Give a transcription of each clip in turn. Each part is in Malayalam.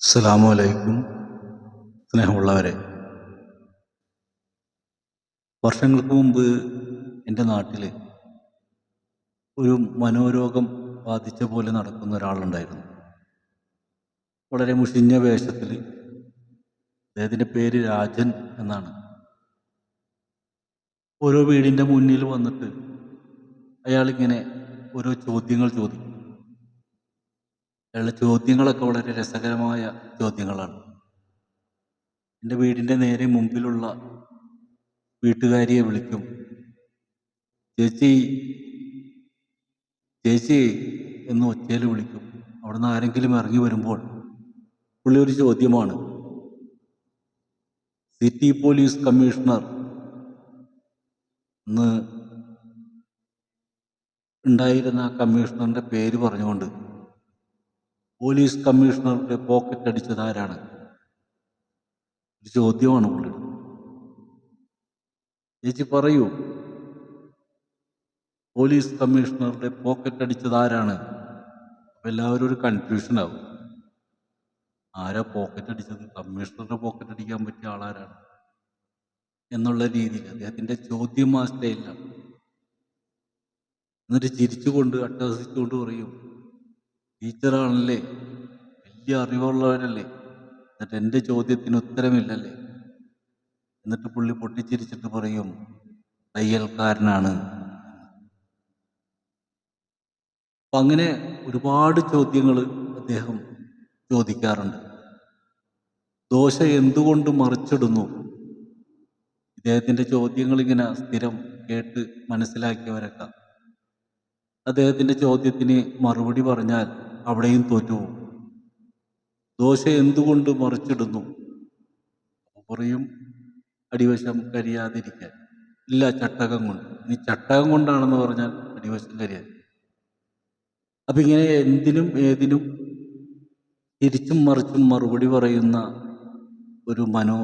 അസ്സലാമു അലൈക്കും. സ്നേഹമുള്ളവരെ വർഷങ്ങൾക്ക് മുമ്പ് എന്റെ നാട്ടിൽ ഒരു മനോരോഗം ബാധിച്ച പോലെ നടക്കുന്ന ഒരാളുണ്ടായിരുന്നു. വളരെ മുഷിഞ്ഞ വേഷത്തിൽ അദ്ദേഹത്തിന്റെ പേര് രാജൻ എന്നാണ്. ഓരോ വീടിന്റെ മുന്നിൽ വന്നിട്ട് അയാളിങ്ങനെ ഓരോ ചോദ്യങ്ങൾ ചോദിക്കും. അയാളുടെ ചോദ്യങ്ങളൊക്കെ വളരെ രസകരമായ ചോദ്യങ്ങളാണ്. എന്റെ വീടിന്റെ നേരെ മുമ്പിലുള്ള വീട്ടുകാരിയെ വിളിക്കും. ചേച്ചി ചേച്ചി എന്ന് ഒച്ചയിൽ വിളിക്കും. അവിടുന്ന് ആരെങ്കിലും ഇറങ്ങി വരുമ്പോൾ പുള്ളി ഒരു ചോദ്യമാണ്. സിറ്റി പോലീസ് കമ്മീഷണർ ഉണ്ടായിരുന്ന കമ്മീഷണറിന്റെ പേര് പറഞ്ഞുകൊണ്ട് പോലീസ് കമ്മീഷണറുടെ പോക്കറ്റ് അടിച്ചത് ആരാണ്? ഒരു ചോദ്യമാണ് പുള്ളി. ചേച്ചി പറയൂ. പോലീസ് കമ്മീഷണറുടെ പോക്കറ്റ് അടിച്ചത് ആരാണ്? എല്ലാവരും ഒരു കൺഫ്യൂഷൻ ആവും. ആരാ പോക്കറ്റ് അടിച്ചത്? കമ്മീഷണറുടെ പോക്കറ്റ് അടിക്കാൻ പറ്റിയ ആളാരാണ്? എന്നുള്ള രീതിയിൽ അദ്ദേഹത്തിന്റെ ചോദ്യം ആ എന്നിട്ട് ചിരിച്ചുകൊണ്ട് അട്ടഹസിച്ചുകൊണ്ട് പറയും ടീച്ചറാണല്ലേ വലിയ അറിവുള്ളവരല്ലേ? എന്നിട്ട് എന്റെ ചോദ്യത്തിന് ഉത്തരമില്ലല്ലേ? എന്നിട്ട് പുള്ളി പൊട്ടിച്ചിരിച്ചിട്ട് പറയും തയ്യൽക്കാരനാണ്. അപ്പം അങ്ങനെ ഒരുപാട് ചോദ്യങ്ങൾ അദ്ദേഹം ചോദിക്കാറുണ്ട്. ദോശ എന്തുകൊണ്ട് മറിച്ചിടുന്നു? ഇദ്ദേഹത്തിന്റെ ചോദ്യങ്ങൾ ഇങ്ങനെ സ്ഥിരം കേട്ട് മനസ്സിലാക്കിയവരൊക്കെ. അദ്ദേഹത്തിന്റെ ചോദ്യത്തിന് മറുപടി പറഞ്ഞാൽ അവിടെയും തോറ്റുപോകും. ദോശ എന്തുകൊണ്ട് മറിച്ചിടുന്നു? പറയും അടിവശം കരിയാതിരിക്കാൻ. ഇല്ല ചട്ടകം കൊണ്ട്. ഇനി ചട്ടകം കൊണ്ടാണെന്ന് പറഞ്ഞാൽ അടിവശം കരിയാൻ അപ്പം ഇങ്ങനെ എന്തിനും ഏതിനും തിരിച്ചും മറിച്ചും മറുപടി പറയുന്ന ഒരു മനോ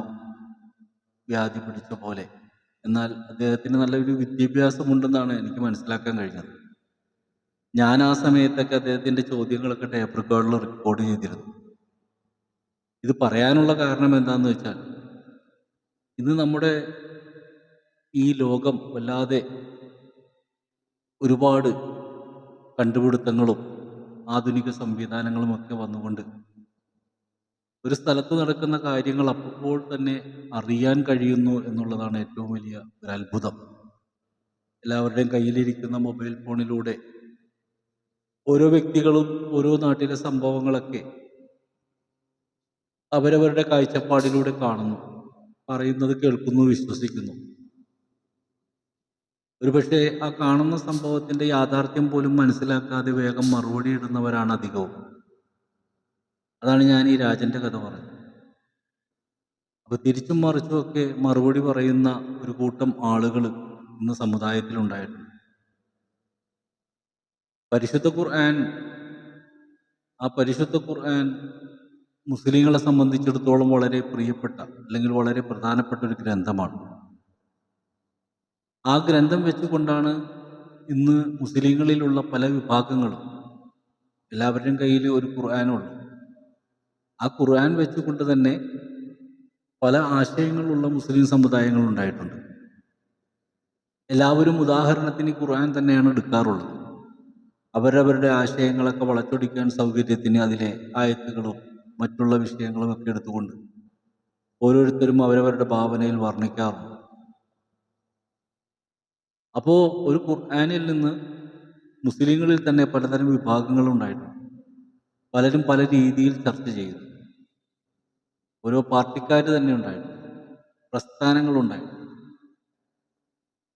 വ്യാധി പിടിച്ച പോലെ. എന്നാൽ അദ്ദേഹത്തിന് നല്ലൊരു വിദ്യാഭ്യാസമുണ്ടെന്നാണ് എനിക്ക് മനസ്സിലാക്കാൻ കഴിഞ്ഞത്. ഞാൻ ആ സമയത്തൊക്കെ അദ്ദേഹത്തിന്റെ ചോദ്യങ്ങളൊക്കെ ടേപ്പ് റെക്കോർഡിൽ റെക്കോർഡ് ചെയ്തിരുന്നു. ഇത് പറയാനുള്ള കാരണം എന്താണെന്ന് വെച്ചാൽ ഇന്ന് നമ്മുടെ ഈ ലോകം വല്ലാതെ ഒരുപാട് കണ്ടുപിടുത്തങ്ങളും ആധുനിക സംവിധാനങ്ങളും ഒക്കെ വന്നുകൊണ്ട് ഒരു സ്ഥലത്ത് നടക്കുന്ന കാര്യങ്ങൾ അപ്പോൾ തന്നെ അറിയാൻ കഴിയുന്നു എന്നുള്ളതാണ് ഏറ്റവും വലിയ ഒരു അത്ഭുതം എല്ലാവരുടെയും കയ്യിലിരിക്കുന്ന മൊബൈൽ ഫോണിലൂടെ ഓരോ വ്യക്തികളും ഓരോ നാട്ടിലെ സംഭവങ്ങളൊക്കെ അവരവരുടെ കാഴ്ചപ്പാടിലൂടെ കാണുന്നു പറയുന്നത് കേൾക്കുന്നു വിശ്വസിക്കുന്നു. ഒരുപക്ഷെ ആ കാണുന്ന സംഭവത്തിന്റെ യാഥാർത്ഥ്യം പോലും മനസ്സിലാക്കാതെ വേഗം മറുപടി ഇടുന്നവരാണ് അധികവും. അതാണ് ഞാൻ ഈ രാജന്റെ കഥ പറഞ്ഞത് അപ്പൊ തിരിച്ചും മറിച്ചും ഒക്കെ മറുപടി പറയുന്ന ഒരു കൂട്ടം ആളുകൾ ഇന്ന് സമുദായത്തിലുണ്ടായിട്ടുണ്ട് പരിശുദ്ധ ഖുർആൻ ആ പരിശുദ്ധ ഖുർആൻ മുസ്ലിങ്ങളെ സംബന്ധിച്ചിടത്തോളം വളരെ പ്രിയപ്പെട്ട അല്ലെങ്കിൽ വളരെ പ്രധാനപ്പെട്ട ഒരു ഗ്രന്ഥമാണ്. ആ ഗ്രന്ഥം വെച്ചുകൊണ്ടാണ് ഇന്ന് മുസ്ലിങ്ങളിലുള്ള പല വിഭാഗങ്ങളും എല്ലാവരുടെയും കയ്യിൽ ഒരു ഖുർആാനുള്ളൂ. ആ ഖുർആൻ വെച്ചുകൊണ്ട് തന്നെ പല ആശയങ്ങളുള്ള മുസ്ലിം സമുദായങ്ങൾ ഉണ്ടായിട്ടുണ്ട്. എല്ലാവരും ഉദാഹരണത്തിന് ഖുർആൻ തന്നെയാണ് എടുക്കാറുള്ളത്. അവരവരുടെ ആശയങ്ങളൊക്കെ വളച്ചൊടിക്കാൻ സൗകര്യത്തിന് അതിലെ ആയത്തുകളും മറ്റുള്ള വിഷയങ്ങളും ഒക്കെ എടുത്തുകൊണ്ട് ഓരോരുത്തരും അവരവരുടെ ഭാവനയിൽ വർണിക്കാറുണ്ട്. അപ്പോൾ ഒരു ഖുർആാനിൽ നിന്ന് മുസ്ലിങ്ങളിൽ തന്നെ പലതരം വിഭാഗങ്ങളുണ്ടായിട്ടുണ്ട്. പലരും പല രീതിയിൽ ചർച്ച ചെയ്തു. ഓരോ പാർട്ടിക്കാർ തന്നെ ഉണ്ടായിട്ടുണ്ട്. പ്രസ്ഥാനങ്ങളുണ്ടായിട്ടുണ്ട്.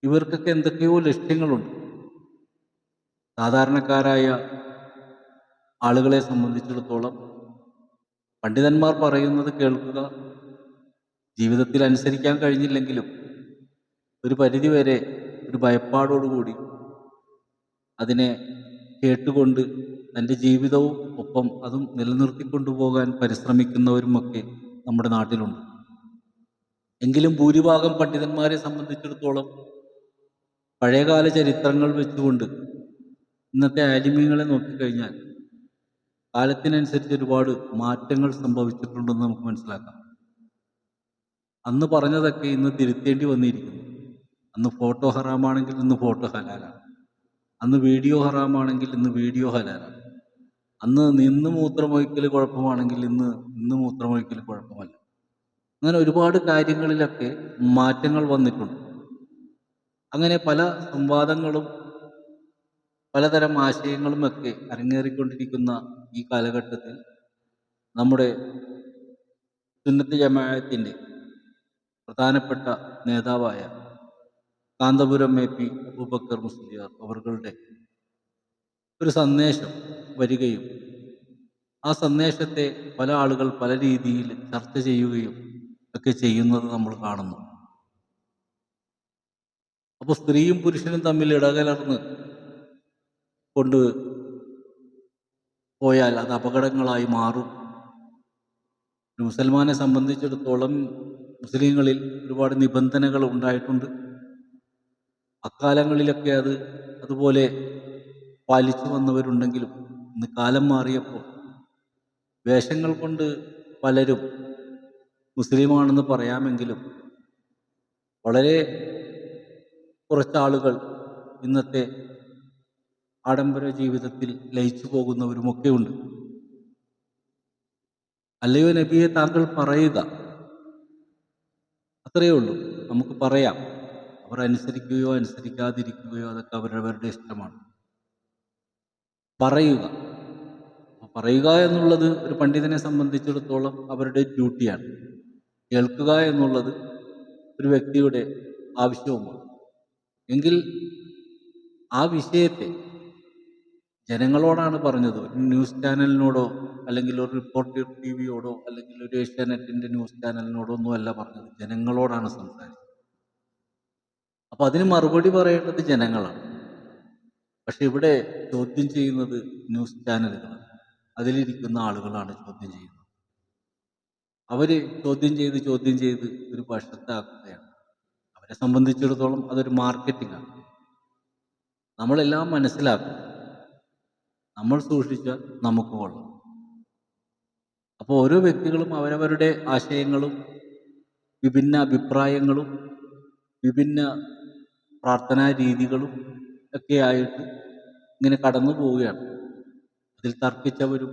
ഇവർക്കൊക്കെ എന്തൊക്കെയോ ലക്ഷ്യങ്ങളുണ്ട്. സാധാരണക്കാരായ ആളുകളെ സംബന്ധിച്ചിടത്തോളം പണ്ഡിതന്മാർ പറയുന്നത് കേൾക്കുക ജീവിതത്തിൽ അനുസരിക്കാൻ കഴിഞ്ഞില്ലെങ്കിലും ഒരു പരിധിവരെ ഒരു ഭയപ്പാടോടുകൂടി അതിനെ കേട്ടുകൊണ്ട് തന്റെ ജീവിതവും ഒപ്പം അതും നിലനിർത്തിക്കൊണ്ടുപോകാൻ പരിശ്രമിക്കുന്നവരുമൊക്കെ നമ്മുടെ നാട്ടിലുണ്ട്. എങ്കിലും ഭൂരിഭാഗം പണ്ഡിതന്മാരെ സംബന്ധിച്ചിടത്തോളം പഴയകാല ചരിത്രങ്ങൾ വെച്ചുകൊണ്ട് ഇന്നത്തെ ആലിമ്യങ്ങളെ നോക്കിക്കഴിഞ്ഞാൽ കാലത്തിനനുസരിച്ച് ഒരുപാട് മാറ്റങ്ങൾ സംഭവിച്ചിട്ടുണ്ടെന്ന് നമുക്ക് മനസ്സിലാക്കാം. അന്ന് പറഞ്ഞതൊക്കെ ഇന്ന് തിരുത്തേണ്ടി വന്നിരിക്കുന്നു. അന്ന് ഫോട്ടോ ഹറാമാണെങ്കിൽ ഇന്ന് ഫോട്ടോ ഹലാലാണ്. അന്ന് വീഡിയോ ഹറാമാണെങ്കിൽ ഇന്ന് വീഡിയോ ഹലാലാണ്. അന്ന് നിന്ന് മൂത്രമൊഴിക്കൽ കുഴപ്പമാണെങ്കിൽ ഇന്ന് ഇന്ന് മൂത്രമൊഴിക്കൽ കുഴപ്പമല്ല. അങ്ങനെ ഒരുപാട് കാര്യങ്ങളിലൊക്കെ മാറ്റങ്ങൾ വന്നിട്ടുണ്ട്. അങ്ങനെ പല സംവാദങ്ങളും പലതരം ആശയങ്ങളും ഒക്കെ അരങ്ങേറിക്കൊണ്ടിരിക്കുന്ന ഈ കാലഘട്ടത്തിൽ നമ്മുടെ സുന്നത്ത് ജമായത്തിന്റെ പ്രധാനപ്പെട്ട നേതാവായ കാന്തപുരം എ പി അബൂബക്കർ മുസ്ലിയാർ അവരുടെ ഒരു സന്ദേശം വരികയും ആ സന്ദേശത്തെ പല ആളുകൾ പല രീതിയിൽ ചർച്ച ചെയ്യുകയും ഒക്കെ ചെയ്യുന്നത് നമ്മൾ കാണുന്നു. അപ്പോൾ സ്ത്രീയും പുരുഷനും തമ്മിൽ ഇടകലർന്ന് കൊണ്ട് പോയാൽ അത് അപകടങ്ങളായി മാറും. മുസൽമാനെ സംബന്ധിച്ചിടത്തോളം മുസ്ലിങ്ങളിൽ ഒരുപാട് നിബന്ധനകൾ ഉണ്ടായിട്ടുണ്ട്. അക്കാലങ്ങളിലൊക്കെ അത് അതുപോലെ പാലിച്ചു വന്നവരുണ്ടെങ്കിലും ഇന്ന് കാലം മാറിയപ്പോൾ വേഷങ്ങൾ കൊണ്ട് പലരും മുസ്ലിമാണെന്ന് പറയാമെങ്കിലും വളരെ കുറച്ചാളുകൾ ഇന്നത്തെ ആഡംബര ജീവിതത്തിൽ ലയിച്ചു പോകുന്നവരുമൊക്കെ ഉണ്ട്. അല്ലയോ നബിയെ താങ്കൾ പറയുക? അത്രയേ ഉള്ളൂ. നമുക്ക് പറയാം. അനുസരിക്കുകയോ അനുസരിക്കാതിരിക്കുകയോ അതൊക്കെ അവരവരുടെ ഇഷ്ടമാണ്. പറയുക. പറയുക എന്നുള്ളത് ഒരു പണ്ഡിതനെ സംബന്ധിച്ചിടത്തോളം അവരുടെ ഡ്യൂട്ടിയാണ്. കേൾക്കുക എന്നുള്ളത് ഒരു വ്യക്തിയുടെ ആവശ്യവുമാണ്. എങ്കിൽ ആ വിഷയത്തെ ജനങ്ങളോടാണ് പറഞ്ഞത്. ഒരു ന്യൂസ് ചാനലിനോടോ അല്ലെങ്കിൽ ഒരു റിപ്പോർട്ടർ ടി വിയോടോ അല്ലെങ്കിൽ ഒരു ഏഷ്യാനെറ്റിന്റെ ന്യൂസ് ചാനലിനോടോ ഒന്നും അല്ല പറഞ്ഞത്. ജനങ്ങളോടാണ് സംസാരിച്ചത്. അപ്പോൾ അതിന് മറുപടി പറയേണ്ടത് ജനങ്ങളാണ്. പക്ഷെ ഇവിടെ ചോദ്യം ചെയ്യുന്നത് ന്യൂസ് ചാനലുകളാണ്. അതിലിരിക്കുന്ന ആളുകളാണ് ചോദ്യം ചെയ്യുന്നത്. അവർ ചോദ്യം ചെയ്ത് ചോദ്യം ചെയ്ത് ഒരു വശത്താക്കുകയാണ്. അവരെ സംബന്ധിച്ചിടത്തോളം അതൊരു മാർക്കറ്റിംഗാണ് നമ്മളെല്ലാം മനസ്സിലാക്കും. നമ്മൾ സൂക്ഷിച്ചാൽ നമുക്ക് കൊള്ളാം. അപ്പോൾ ഓരോ വ്യക്തികളും അവരവരുടെ ആശയങ്ങളും വിഭിന്ന അഭിപ്രായങ്ങളും വിഭിന്ന പ്രാർത്ഥനാ രീതികളും ഒക്കെ ആയിട്ട് ഇങ്ങനെ കടന്നു പോവുകയാണ്. അതിൽ തർക്കിച്ചവരും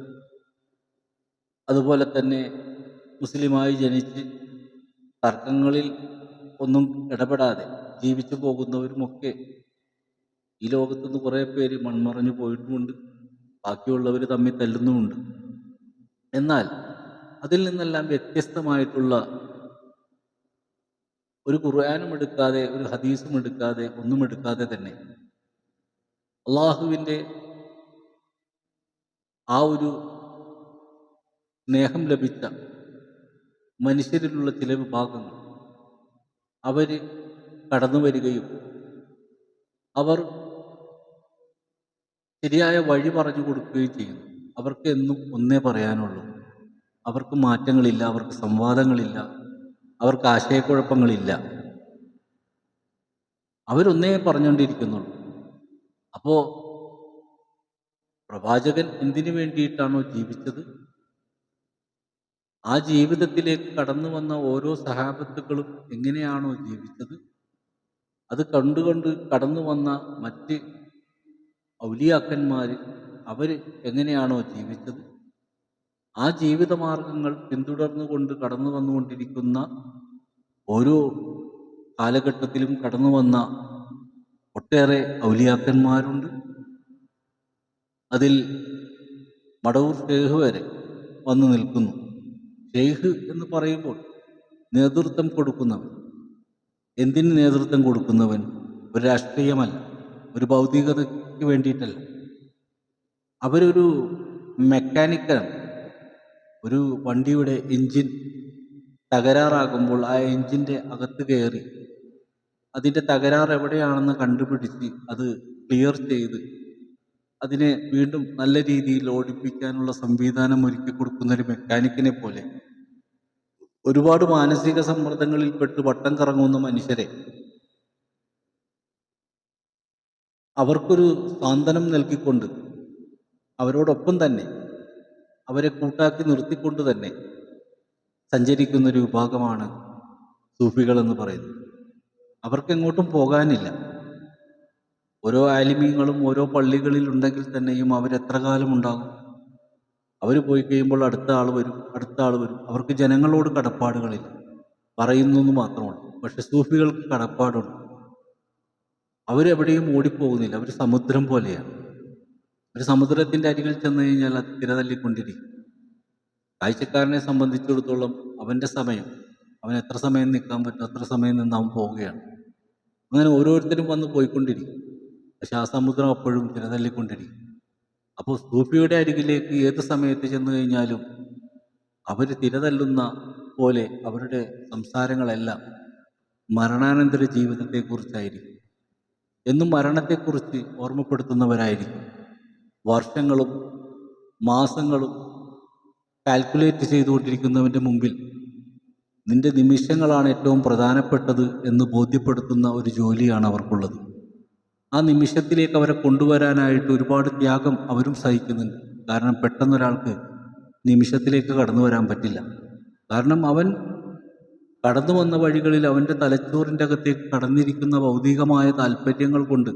അതുപോലെ തന്നെ മുസ്ലിമായി ജനിച്ച് തർക്കങ്ങളിൽ ഒന്നും ഇടപെടാതെ ജീവിച്ചു പോകുന്നവരുമൊക്കെ ഈ ലോകത്തുനിന്ന് കുറേ പേര് മൺമറഞ്ഞു പോയിട്ടുമുണ്ട്. ബാക്കിയുള്ളവർ തമ്മിൽ തല്ലുന്നുമുണ്ട്. എന്നാൽ അതിൽ നിന്നെല്ലാം വ്യത്യസ്തമായിട്ടുള്ള ഒരു ഖുർആാനും എടുക്കാതെ ഒരു ഹദീസും എടുക്കാതെ ഒന്നും എടുക്കാതെ തന്നെ അള്ളാഹുവിന്റെ ആ ഒരു സ്നേഹം ലഭിച്ച മനുഷ്യരിലുള്ള ചില വിഭാഗങ്ങൾ അവർ കടന്നു വരികയും അവർ ശരിയായ വഴി പറഞ്ഞു കൊടുക്കുകയും ചെയ്യുന്നു. അവർക്ക് എന്നും ഒന്നേ പറയാനുള്ളൂ. അവർക്ക് മാറ്റങ്ങളില്ല അവർക്ക് സംവാദങ്ങളില്ല. അവർക്ക് ആശയക്കുഴപ്പങ്ങളില്ല. അവരൊന്നേ പറഞ്ഞുകൊണ്ടിരിക്കുന്നുള്ളൂ അപ്പോൾ പ്രവാചകൻ എന്തിനു വേണ്ടിയിട്ടാണോ ജീവിച്ചത്? ആ ജീവിതത്തിലേക്ക് കടന്നു വന്ന ഓരോ സഹാബത്തുക്കളും എങ്ങനെയാണോ ജീവിച്ചത്? അത് കണ്ടുകൊണ്ട് കടന്നു വന്ന മറ്റ് ഔലിയാക്കന്മാർ അവർ എങ്ങനെയാണോ ജീവിച്ചത്? ആ ജീവിതമാർഗങ്ങൾ പിന്തുടർന്നുകൊണ്ട് കടന്നു വന്നുകൊണ്ടിരിക്കുന്ന ഓരോ കാലഘട്ടത്തിലും കടന്നു വന്ന ഒട്ടേറെ ഔലിയാക്കന്മാരുണ്ട്. അതിൽ മടവൂർ ഷേഹ് വരെ വന്നു നിൽക്കുന്നു. ഷെയ്ഖ് എന്ന് പറയുമ്പോൾ നേതൃത്വം കൊടുക്കുന്നവൻ. എന്തിന് നേതൃത്വം കൊടുക്കുന്നവൻ? ഒരു രാഷ്ട്രീയമല്ല ഒരു ഭൗതികതയ്ക്ക് വേണ്ടിയിട്ടല്ല. അവരൊരു മെക്കാനിക്കലാണ്. ഒരു വണ്ടിയുടെ എൻജിൻ തകരാറാകുമ്പോൾ ആ എൻജിന്റെ അകത്ത് കയറി. അതിന്റെ തകരാർ എവിടെയാണെന്ന് കണ്ടുപിടിച്ച് അത് ക്ലിയർ ചെയ്ത് അതിനെ വീണ്ടും നല്ല രീതിയിൽ ഓടിപ്പിക്കാനുള്ള സംവിധാനം ഒരുക്കി കൊടുക്കുന്ന ഒരു മെക്കാനിക്കിനെ പോലെ. ഒരുപാട് മാനസിക സമ്മർദ്ദങ്ങളിൽപ്പെട്ട് വട്ടം കറങ്ങുന്ന മനുഷ്യരെ. അവർക്കൊരു സാന്ത്വനം നൽകിക്കൊണ്ട് അവരോടൊപ്പം തന്നെ അവരെ കൂട്ടാക്കി നിർത്തിക്കൊണ്ട് തന്നെ സഞ്ചരിക്കുന്ന ഒരു വിഭാഗമാണ് സൂഫികൾ എന്ന് പറയുന്നത്. അവർക്കെങ്ങോട്ടും പോകാനില്ല. ഓരോ ആലിമീങ്ങളും ഓരോ പള്ളികളിൽ ഉണ്ടെങ്കിൽ തന്നെയും അവരെത്ര കാലം ഉണ്ടാകും? അവർ പോയി കഴിയുമ്പോൾ അടുത്ത ആൾ വരും അടുത്ത ആൾ വരും. അവർക്ക് ജനങ്ങളോട് കടപ്പാടുകളില്ല. പറയുന്നു എന്ന് മാത്രമാണ് പക്ഷെ സൂഫികൾക്ക് കടപ്പാടുണ്ട്. അവരെവിടെയും ഓടിപ്പോകുന്നില്ല. അവർ സമുദ്രം പോലെയാണ്. ഒരു സമുദ്രത്തിന്റെ അരികിൽ ചെന്ന് കഴിഞ്ഞാൽ അത് തിരതല്ലിക്കൊണ്ടിരിക്കും കാഴ്ചക്കാരനെ സംബന്ധിച്ചിടത്തോളം അവന്റെ സമയം അവൻ എത്ര സമയം നിൽക്കാൻ പറ്റും അത്ര സമയം നിന്ന് അവൻ പോവുകയാണ്. അങ്ങനെ ഓരോരുത്തരും വന്ന് പോയിക്കൊണ്ടിരിക്കും. പക്ഷെ ആ സമുദ്രം അപ്പോഴും തിരതല്ലിക്കൊണ്ടിരിക്കും അപ്പോൾ സൂഫിയുടെ അരികിലേക്ക് ഏത് സമയത്ത് ചെന്ന് കഴിഞ്ഞാലും അവർ തിരതല്ലുന്ന പോലെ അവരുടെ സംസാരങ്ങളെല്ലാം മരണാനന്തര ജീവിതത്തെക്കുറിച്ചായിരിക്കും. എന്നും മരണത്തെക്കുറിച്ച് ഓർമ്മപ്പെടുത്തുന്നവരായിരിക്കും. വർഷങ്ങളും മാസങ്ങളും കാൽക്കുലേറ്റ് ചെയ്തുകൊണ്ടിരിക്കുന്നവന്റെ മുമ്പിൽ നിന്റെ നിമിഷങ്ങളാണ് ഏറ്റവും പ്രധാനപ്പെട്ടത് എന്ന് ബോധ്യപ്പെടുത്തുന്ന ഒരു ജോലിയാണ് അവർക്കുള്ളത്. ആ നിമിഷത്തിലേക്ക് അവരെ കൊണ്ടുവരാനായിട്ട് ഒരുപാട് ത്യാഗം അവരും സഹിക്കുന്നുണ്ട്. കാരണം പെട്ടെന്നൊരാൾക്ക് നിമിഷത്തിലേക്ക് കടന്നു വരാൻ പറ്റില്ല. കാരണം അവൻ കടന്നു വന്ന വഴികളിൽ അവന്റെ തലച്ചോറിന്റെ അകത്തേക്ക് കടന്നിരിക്കുന്ന ഭൗതികമായ താല്പര്യങ്ങൾ കൊണ്ട്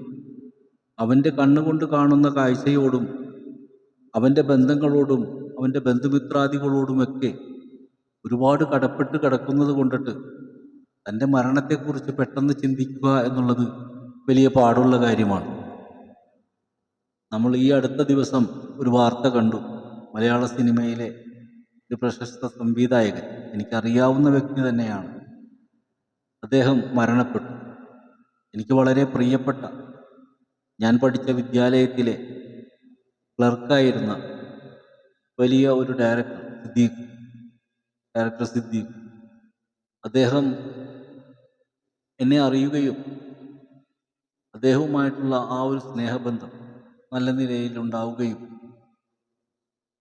അവന്റെ കണ്ണുകൊണ്ട് കാണുന്ന കാഴ്ചയോടും അവന്റെ ബന്ധങ്ങളോടും അവന്റെ ബന്ധുമിത്രാദികളോടുമൊക്കെ ഒരുപാട് കടപ്പെട്ട് കിടക്കുന്നത് കൊണ്ടിട്ട് തന്റെ മരണത്തെക്കുറിച്ച് പെട്ടെന്ന് ചിന്തിക്കുക എന്നുള്ളത് വലിയ പാടുള്ള കാര്യമാണ്. നമ്മൾ ഈ അടുത്ത ദിവസം ഒരു വാർത്ത കണ്ടു. മലയാള സിനിമയിലെ ഒരു പ്രശസ്ത സംവിധായകൻ എനിക്കറിയാവുന്ന വ്യക്തി തന്നെയാണ്. അദ്ദേഹം മരണപ്പെട്ടു. എനിക്ക് വളരെ പ്രിയപ്പെട്ട ഞാൻ പഠിച്ച വിദ്യാലയത്തിലെ ക്ലർക്കായിരുന്ന വലിയ ഒരു ഡയറക്ടർ സിദ്ദീഖ്. ഡയറക്ടർ സിദ്ദീഖ്. അദ്ദേഹം എന്നെ അറിയുകയും അദ്ദേഹവുമായിട്ടുള്ള ആ ഒരു സ്നേഹബന്ധം നല്ല നിലയിൽ ഉണ്ടാവുകയും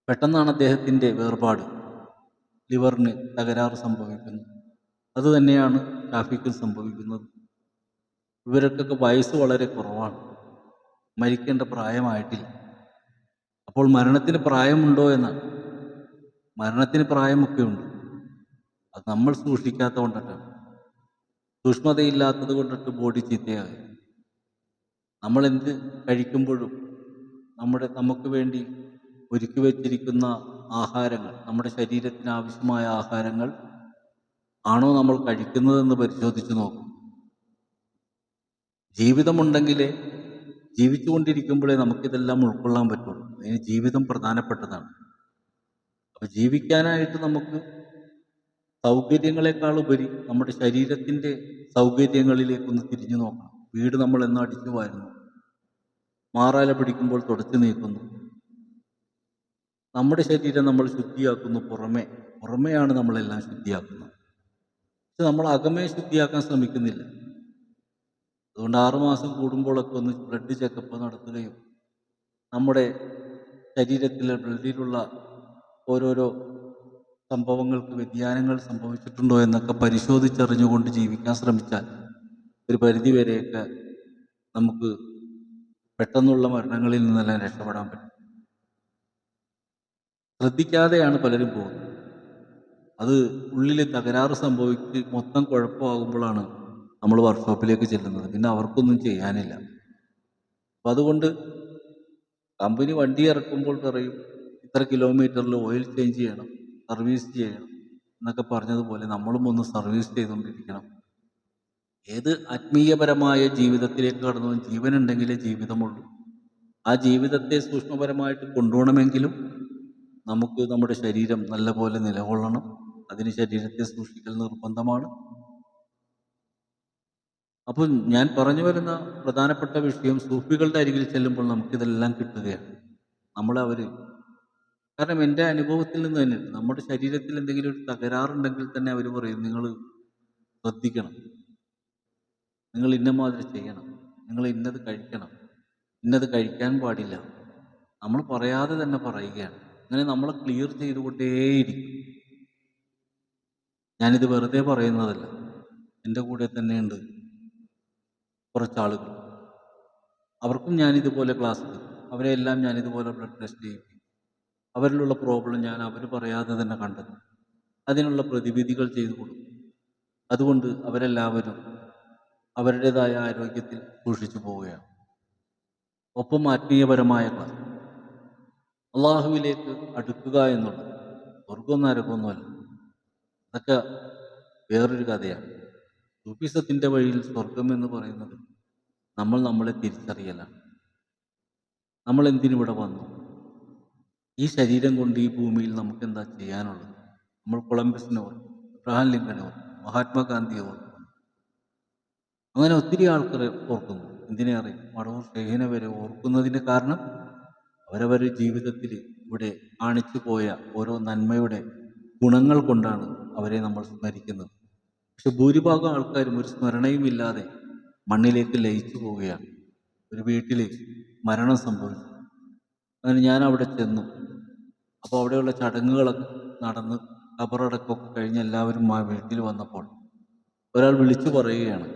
പെട്ടെന്നാണ് അദ്ദേഹത്തിന്റെ വേർപാട് ലിവറിന് തകരാറ് സംഭവിക്കുന്നത് അതുതന്നെയാണ് ഷാഫിക്കും സംഭവിക്കുന്നത്. ഇവരൊക്കെ വയസ്സ് വളരെ കുറവാണ്. മരിക്കേണ്ട പ്രായമായിട്ടില്ല. അപ്പോൾ മരണത്തിന് പ്രായമുണ്ടോ എന്നാണ് മരണത്തിന് പ്രായമൊക്കെ ഉണ്ട് അത് നമ്മൾ സൂക്ഷിക്കാത്ത കൊണ്ടിട്ടാണ്. സൂക്ഷ്മതയില്ലാത്തത് കൊണ്ടിട്ട് ബോഡി ചീത്തയാകും നമ്മൾ എന്ത് കഴിക്കുമ്പോഴും നമ്മുടെ നമുക്ക് വേണ്ടി ഒരുക്കി വച്ചിരിക്കുന്ന ആഹാരങ്ങൾ നമ്മുടെ ശരീരത്തിന് ആവശ്യമായ ആഹാരങ്ങൾ ആണോ നമ്മൾ കഴിക്കുന്നതെന്ന് പരിശോധിച്ച് നോക്കും. ജീവിതമുണ്ടെങ്കിലേ ജീവിച്ചുകൊണ്ടിരിക്കുമ്പോഴേ നമുക്കിതെല്ലാം ഉൾക്കൊള്ളാൻ പറ്റുള്ളൂ. അതിന് ജീവിതം പ്രധാനപ്പെട്ടതാണ്. അപ്പം ജീവിക്കാനായിട്ട് നമുക്ക് സൗകര്യങ്ങളെക്കാൾ ഉപരി നമ്മുടെ ശരീരത്തിന്റെ സൗകര്യങ്ങളിലേക്കൊന്ന് തിരിഞ്ഞു നോക്കണം. വീട് നമ്മൾ എന്ന് അടിച്ചു വാരുന്നു. മാറാല പിടിക്കുമ്പോൾ തുടച്ചു നീക്കുന്നു. നമ്മുടെ ശരീരം നമ്മൾ ശുദ്ധിയാക്കുന്നു പുറമേ. പുറമെയാണ് നമ്മളെല്ലാം ശുദ്ധിയാക്കുന്നത്. പക്ഷെ നമ്മൾ അകമേ ശുദ്ധിയാക്കാൻ ശ്രമിക്കുന്നില്ല. അതുകൊണ്ട് ആറുമാസം കൂടുമ്പോഴൊക്കെ ഒന്ന് ബ്ലഡ് ചെക്കപ്പ് നടത്തുകയും നമ്മുടെ ശരീരത്തിലെ ബ്ലഡിലുള്ള ഓരോരോ സംഭവങ്ങൾക്ക് വ്യതിയാനങ്ങൾ സംഭവിച്ചിട്ടുണ്ടോ എന്നൊക്കെ പരിശോധിച്ചറിഞ്ഞുകൊണ്ട് ജീവിക്കാൻ ശ്രമിച്ചാൽ ഒരു പരിധിവരെയൊക്കെ നമുക്ക് പെട്ടെന്നുള്ള മരണങ്ങളിൽ നിന്നെല്ലാം രക്ഷപ്പെടാൻ പറ്റും. ശ്രദ്ധിക്കാതെയാണ് പലരും പോകുന്നത്. അത് ഉള്ളിൽ തകരാറ് സംഭവിച്ച് മൊത്തം കുഴപ്പമാകുമ്പോഴാണ് നമ്മൾ വർക്ക്ഷോപ്പിലേക്ക് ചെല്ലുന്നത്. പിന്നെ അവർക്കൊന്നും ചെയ്യാനില്ല. അപ്പം അതുകൊണ്ട് കമ്പനി വണ്ടി ഇറക്കുമ്പോൾ പറയും ഇത്ര കിലോമീറ്ററിൽ ഓയിൽ ചേഞ്ച് ചെയ്യണം സർവീസ് ചെയ്യണം എന്നൊക്കെ പറഞ്ഞതുപോലെ നമ്മളും ഒന്ന് സർവീസ് ചെയ്തുകൊണ്ടിരിക്കണം. ഏത് ആത്മീയപരമായ ജീവിതത്തിലേക്ക് കടന്നു ജീവനുണ്ടെങ്കിലേ ജീവിതമുള്ളൂ. ആ ജീവിതത്തെ സൂക്ഷ്മപരമായിട്ട് കൊണ്ടുപോകണമെങ്കിലും നമുക്ക് നമ്മുടെ ശരീരം നല്ലപോലെ നിലകൊള്ളണം. അതിന് ശരീരത്തെ സൂക്ഷിക്കൽ നിർബന്ധമാണ്. അപ്പോൾ ഞാൻ പറഞ്ഞു വരുന്ന പ്രധാനപ്പെട്ട വിഷയം സൂഫികളുടെ അരികിൽ ചെല്ലുമ്പോൾ നമുക്കിതെല്ലാം കിട്ടുകയാണ്. നമ്മൾ അവർ കാരണം എന്റെ അനുഭവത്തിൽ നിന്ന് തന്നെ നമ്മുടെ ശരീരത്തിൽ എന്തെങ്കിലും ഒരു തകരാറുണ്ടെങ്കിൽ തന്നെ അവർ പറയും നിങ്ങൾ ശ്രദ്ധിക്കണം. നിങ്ങൾ ഇന്നമാതിരി ചെയ്യണം. നിങ്ങൾ ഇന്നത് കഴിക്കണം. ഇന്നത് കഴിക്കാൻ പാടില്ല. നമ്മൾ പറയാതെ തന്നെ പറയുകയാണ്. അങ്ങനെ നമ്മളെ ക്ലിയർ ചെയ്തുകൊണ്ടേയിരിക്കും. ഞാനിത് വെറുതെ പറയുന്നതല്ല. എന്റെ കൂടെ തന്നെയുണ്ട് കുറച്ചാളുകൾ. അവർക്കും ഞാൻ ഇതുപോലെ ക്ലാസ് എടുക്കും ഞാൻ ഇതുപോലെ ബ്ലഡ് ടെസ്റ്റ് ചെയ്യിപ്പിക്കും അവരിലുള്ള പ്രോബ്ലം ഞാൻ അവർ പറയാതെ തന്നെ കണ്ടെത്തും. അതിനുള്ള പ്രതിവിധികൾ ചെയ്തു കൊടുക്കും അതുകൊണ്ട് അവരെല്ലാവരും അവരുടേതായ ആരോഗ്യത്തിൽ സൂക്ഷിച്ചു പോവുകയാണ്. ഒപ്പം ആത്മീയപരമായ ക്ലാസ് അള്ളാഹുവിലേക്ക് അടുക്കുക എന്നുള്ളത് സ്വർഗവും നരകമൊന്നുമല്ല അതൊക്കെ വേറൊരു കഥയാണ്. സൂഫിസത്തിന്റെ വഴിയിൽ സ്വർഗം എന്ന് പറയുന്നത് നമ്മൾ നമ്മളെ തിരിച്ചറിയലാണ്. നമ്മൾ എന്തിനിവിടെ വന്നു? ഈ ശരീരം കൊണ്ട് ഈ ഭൂമിയിൽ നമുക്ക് എന്താ ചെയ്യാനുള്ളത്? നമ്മൾ കൊളംബസിനെ ഓർക്കും അബ്രഹാം ലിങ്കനെ ഓർക്കും മഹാത്മാഗാന്ധിയെ അങ്ങനെ ഒത്തിരി ആൾക്കാരെ ഓർക്കുന്നു. എന്തിനെ അറിയും? മടവൂർ ഷെഹിനെ വരെ ഓർക്കുന്നതിന്റെ കാരണം അവരവരുടെ ജീവിതത്തിൽ ഇവിടെ കാണിച്ചു പോയ ഓരോ നന്മയുടെ ഗുണങ്ങൾ കൊണ്ടാണ് അവരെ നമ്മൾ സ്മരിക്കുന്നത്. പക്ഷെ ഭൂരിഭാഗം ആൾക്കാരും ഒരു സ്മരണയും ഇല്ലാതെ മണ്ണിലേക്ക് ലയിച്ചു പോവുകയാണ്. ഒരു വീട്ടിൽ മരണം സംഭവിച്ചു. അങ്ങനെ ഞാൻ അവിടെ ചെന്നു. അപ്പോൾ അവിടെയുള്ള ചടങ്ങുകളൊക്കെ നടന്ന് കബറടക്കമൊക്കെ കഴിഞ്ഞ് എല്ലാവരും ആ വീട്ടിൽ വന്നപ്പോൾ ഒരാൾ വിളിച്ചു പറയുകയാണ്.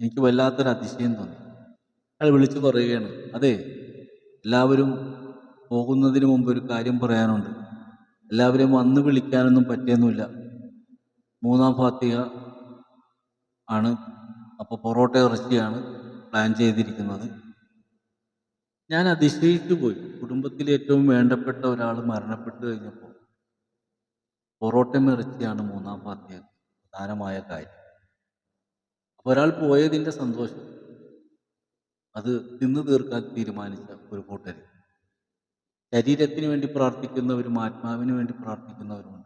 എനിക്ക് വല്ലാത്തൊരു അതിശയം തോന്നി. അയാൾ വിളിച്ചു പറയുകയാണ് അതെ എല്ലാവരും പോകുന്നതിന് മുമ്പ് ഒരു കാര്യം പറയാനുണ്ട്. എല്ലാവരെയും വന്ന് വിളിക്കാനൊന്നും പറ്റിയൊന്നുമില്ല. മൂന്നാം ഫാത്തിക ആണ് അപ്പോൾ പൊറോട്ട ഇറച്ചിയാണ് പ്ലാൻ ചെയ്തിരിക്കുന്നത്. ഞാൻ അതിശയിച്ചു പോയി. കുടുംബത്തിൽ ഏറ്റവും വേണ്ടപ്പെട്ട ഒരാൾ മരണപ്പെട്ടു കഴിഞ്ഞപ്പോൾ പൊറോട്ടയും ഇറച്ചിയാണ് മൂന്നാം ഫാത്തിക പ്രധാനമായ കാര്യം. ഒരാൾ പോയതിന്റെ സന്തോഷം. അത് തിന്നു തീർക്കാൻ തീരുമാനിച്ച ഒരു കൂട്ടർ ശരീരത്തിന് വേണ്ടി പ്രാർത്ഥിക്കുന്നവരും ആത്മാവിന് വേണ്ടി പ്രാർത്ഥിക്കുന്നവരുമുണ്ട്.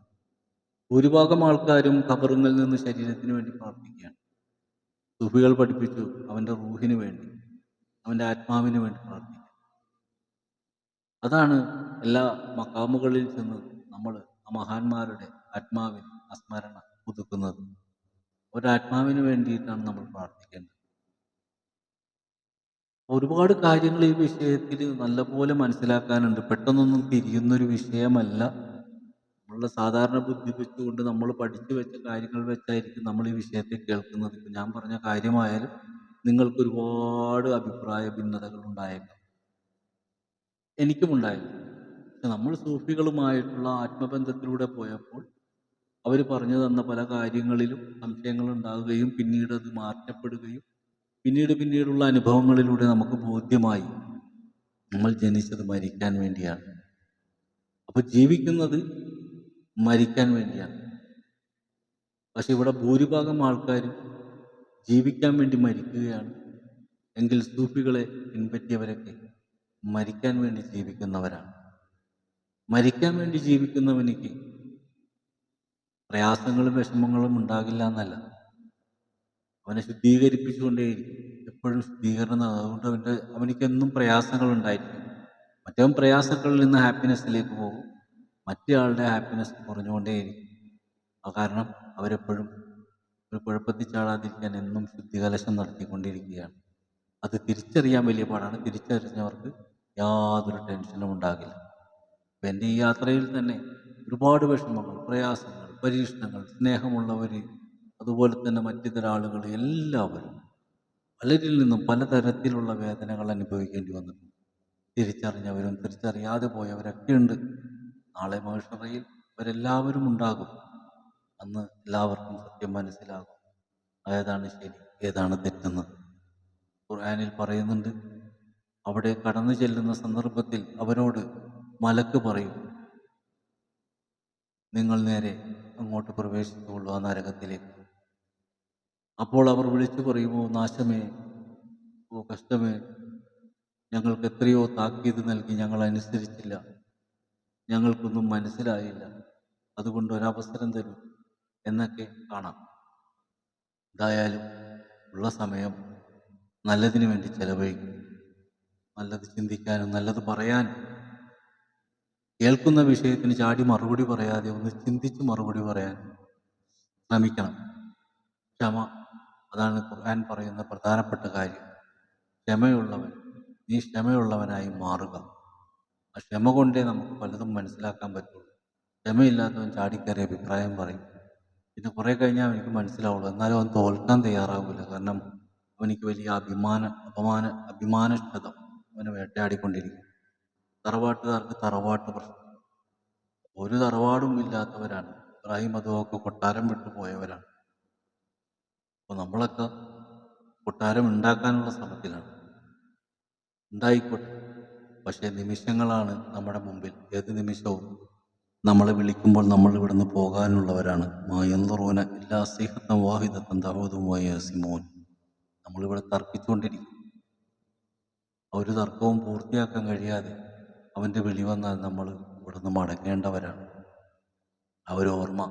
ഭൂരിഭാഗം ആൾക്കാരും ഖബറുങ്ങളിൽ നിന്ന് ശരീരത്തിന് വേണ്ടി പ്രാർത്ഥിക്കുകയാണ്. സുഫികൾ പഠിപ്പിച്ചു അവന്റെ റൂഹിന് വേണ്ടി അവന്റെ ആത്മാവിന് വേണ്ടി പ്രാർത്ഥിക്കുക അതാണ് എല്ലാ മക്കാമുകളിൽ ചെന്ന് നമ്മൾ ആ മഹാന്മാരുടെ ആത്മാവിന് അസ്മരണ സ്മരണ പുതുക്കുന്നത്. ഒരാത്മാവിന് വേണ്ടിയിട്ടാണ് നമ്മൾ പ്രാർത്ഥിക്കേണ്ടത്. ഒരുപാട് കാര്യങ്ങൾ ഈ വിഷയത്തിൽ നല്ലപോലെ മനസ്സിലാക്കാനുണ്ട്. പെട്ടെന്നൊന്നും തിരിയുന്നൊരു വിഷയമല്ല. നമ്മളുടെ സാധാരണ ബുദ്ധി വെച്ചുകൊണ്ട് നമ്മൾ പഠിച്ചു വെച്ച കാര്യങ്ങൾ വെച്ചായിരിക്കും നമ്മൾ ഈ വിഷയത്തെ കേൾക്കുന്നത്. ഞാൻ പറഞ്ഞ കാര്യമായാലും നിങ്ങൾക്ക് ഒരുപാട് അഭിപ്രായ ഭിന്നതകൾ ഉണ്ടായേക്കാം. എനിക്കും ഉണ്ടായിരുന്നു പക്ഷെ നമ്മൾ സൂഫികളുമായിട്ടുള്ള ആത്മബന്ധത്തിലൂടെ പോയപ്പോൾ അവർ പറഞ്ഞു തന്ന പല കാര്യങ്ങളിലും സംശയങ്ങൾ ഉണ്ടാവുകയും പിന്നീട് അത് മാറ്റപ്പെടുകയും പിന്നീട് പിന്നീടുള്ള അനുഭവങ്ങളിലൂടെ നമുക്ക് ബോധ്യമായി നമ്മൾ ജനിച്ചത് മരിക്കാൻ വേണ്ടിയാണ്. അപ്പോൾ ജീവിക്കുന്നത് മരിക്കാൻ വേണ്ടിയാണ്. പക്ഷെ ഇവിടെ ഭൂരിഭാഗം ആൾക്കാരും ജീവിക്കാൻ വേണ്ടി മരിക്കുകയാണ്. എങ്കിൽ സൂഫികളെ പിൻപറ്റിയവരൊക്കെ മരിക്കാൻ വേണ്ടി ജീവിക്കുന്നവരാണ്. മരിക്കാൻ വേണ്ടി ജീവിക്കുന്നവനിക്ക് പ്രയാസങ്ങളും വിഷമങ്ങളും ഉണ്ടാകില്ല എന്നല്ല. അവനെ ശുദ്ധീകരിപ്പിച്ചുകൊണ്ടേയിരിക്കും. എപ്പോഴും ശുദ്ധീകരണം അതുകൊണ്ട് അവന്റെ അവനിക്കെന്നും പ്രയാസങ്ങൾ ഉണ്ടായിരിക്കും മറ്റവൻ പ്രയാസങ്ങളിൽ നിന്ന് ഹാപ്പിനെസ്സിലേക്ക് പോകും. മറ്റേ ഹാപ്പിനെസ്സ് ഹാപ്പിനെസ് കുറഞ്ഞുകൊണ്ടേയിരിക്കും കാരണം അവരെപ്പോഴും ഒരു കുഴപ്പത്തിൽ ചാടാതിരിക്കാൻ എന്നും ശുദ്ധികലശം നടത്തിക്കൊണ്ടിരിക്കുകയാണ്. അത് തിരിച്ചറിയാൻ വലിയ പാടാണ്. തിരിച്ചറിഞ്ഞവർക്ക് യാതൊരു ടെൻഷനും ഉണ്ടാകില്ല. അപ്പം എന്റെ ഈ യാത്രയിൽ തന്നെ ഒരുപാട് വിഷമങ്ങൾ പ്രയാസങ്ങൾ പരീക്ഷണങ്ങൾ സ്നേഹമുള്ളവർ അതുപോലെ തന്നെ മറ്റു ചില ആളുകൾ എല്ലാവരും പലരിൽ നിന്നും പലതരത്തിലുള്ള വേദനകൾ അനുഭവിക്കേണ്ടി വന്നിട്ടുണ്ട്. തിരിച്ചറിഞ്ഞവരും തിരിച്ചറിയാതെ പോയവരൊക്കെ ഉണ്ട് നാളെ മഹിഷറയിൽ ഇവരെല്ലാവരും ഉണ്ടാകും. അന്ന് എല്ലാവർക്കും സത്യം മനസ്സിലാകും. ഏതാണ് ശരി ഏതാണ് തെറ്റെന്ന്. ഖുർആനിൽ പറയുന്നുണ്ട് അവിടെ കടന്നു ചെല്ലുന്ന സന്ദർഭത്തിൽ അവരോട് മലക്ക് പറയും നിങ്ങൾ നേരെ അങ്ങോട്ട് പ്രവേശിച്ചുകൊള്ളൂ ആ നരകത്തിലേക്ക്. അപ്പോൾ അവർ വിളിച്ചു പറയുമോ നാശമേ ഓ കഷ്ടമേ ഞങ്ങൾക്ക് എത്രയോ താക്കീത് നൽകി ഞങ്ങൾ അനുസരിച്ചില്ല. ഞങ്ങൾക്കൊന്നും മനസ്സിലായില്ല. അതുകൊണ്ട് ഒരവസരം തരും എന്നൊക്കെ കാണാം. എന്തായാലും ഉള്ള സമയം നല്ലതിന് വേണ്ടി ചെലവഴിക്കും. നല്ലത് ചിന്തിക്കാനും നല്ലത് പറയാനും. കേൾക്കുന്ന വിഷയത്തിന് ചാടി മറുപടി പറയാതെ ഒന്ന് ചിന്തിച്ച് മറുപടി പറയാൻ ശ്രമിക്കണം. ക്ഷമ അതാണ് ഖുർആൻ പറയുന്ന പ്രധാനപ്പെട്ട കാര്യം. ക്ഷമയുള്ളവൻ നീ ക്ഷമയുള്ളവനായി മാറുക. ആ ക്ഷമ കൊണ്ടേ നമുക്ക് പലതും മനസ്സിലാക്കാൻ പറ്റുള്ളൂ. ക്ഷമയില്ലാത്തവൻ ചാടിക്കയറി അഭിപ്രായം പറയും. പിന്നെ കുറേ കഴിഞ്ഞാൽ അവനിക്ക് മനസ്സിലാവുള്ളൂ. എന്നാലും അവൻ തോൽക്കാൻ തയ്യാറാവില്ല കാരണം അവനിക്ക് വലിയ അഭിമാന അപമാന അഭിമാനക്ഷതം അവനെ വേട്ടയാടിക്കൊണ്ടിരിക്കും. തറവാട്ടുകാർക്ക് തറവാട്ട് പ്രശ്നം. ഒരു തറവാടും ഇല്ലാത്തവരാണ്. ഇബ്രാഹിം അതുമൊക്കെ കൊട്ടാരം വിട്ടു പോയവരാണ്. അപ്പോൾ നമ്മളൊക്കെ കൊട്ടാരം ഉണ്ടാക്കാനുള്ള ശ്രമത്തിലാണ്. ഉണ്ടായിക്കോട്ടെ പക്ഷേ നിമിഷങ്ങളാണ് നമ്മുടെ മുമ്പിൽ. ഏത് നിമിഷവും നമ്മളെ വിളിക്കുമ്പോൾ നമ്മൾ ഇവിടുന്ന് പോകാനുള്ളവരാണ്. മായന്തറൂന എല്ലാ സിഹത്തം വാഹിദത്തം ദഹോദുമായ സിമോൻ നമ്മളിവിടെ തർക്കിച്ചുകൊണ്ടിരിക്കും. ഒരു തർക്കവും പൂർത്തിയാക്കാൻ കഴിയാതെ അവന്റെ വിളി വന്നാൽ നമ്മൾ ഇവിടുന്ന് മടങ്ങേണ്ടവരാണ്. ആ ഒരു ഓർമ്മ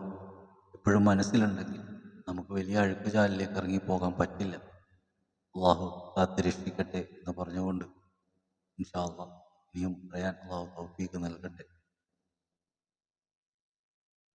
എപ്പോഴും മനസ്സിലുണ്ടെങ്കിൽ നമുക്ക് വലിയ അഴുക്കുചാലിലേക്ക് ഇറങ്ങി പോകാൻ പറ്റില്ല. അള്ളാഹു കാത്തിരക്ഷിക്കട്ടെ എന്ന് പറഞ്ഞുകൊണ്ട് ഇൻഷാ അള്ളാഹ് ഇനിയും പറയാൻ അള്ളാഹു തൗഫീക്ക് നൽകട്ടെ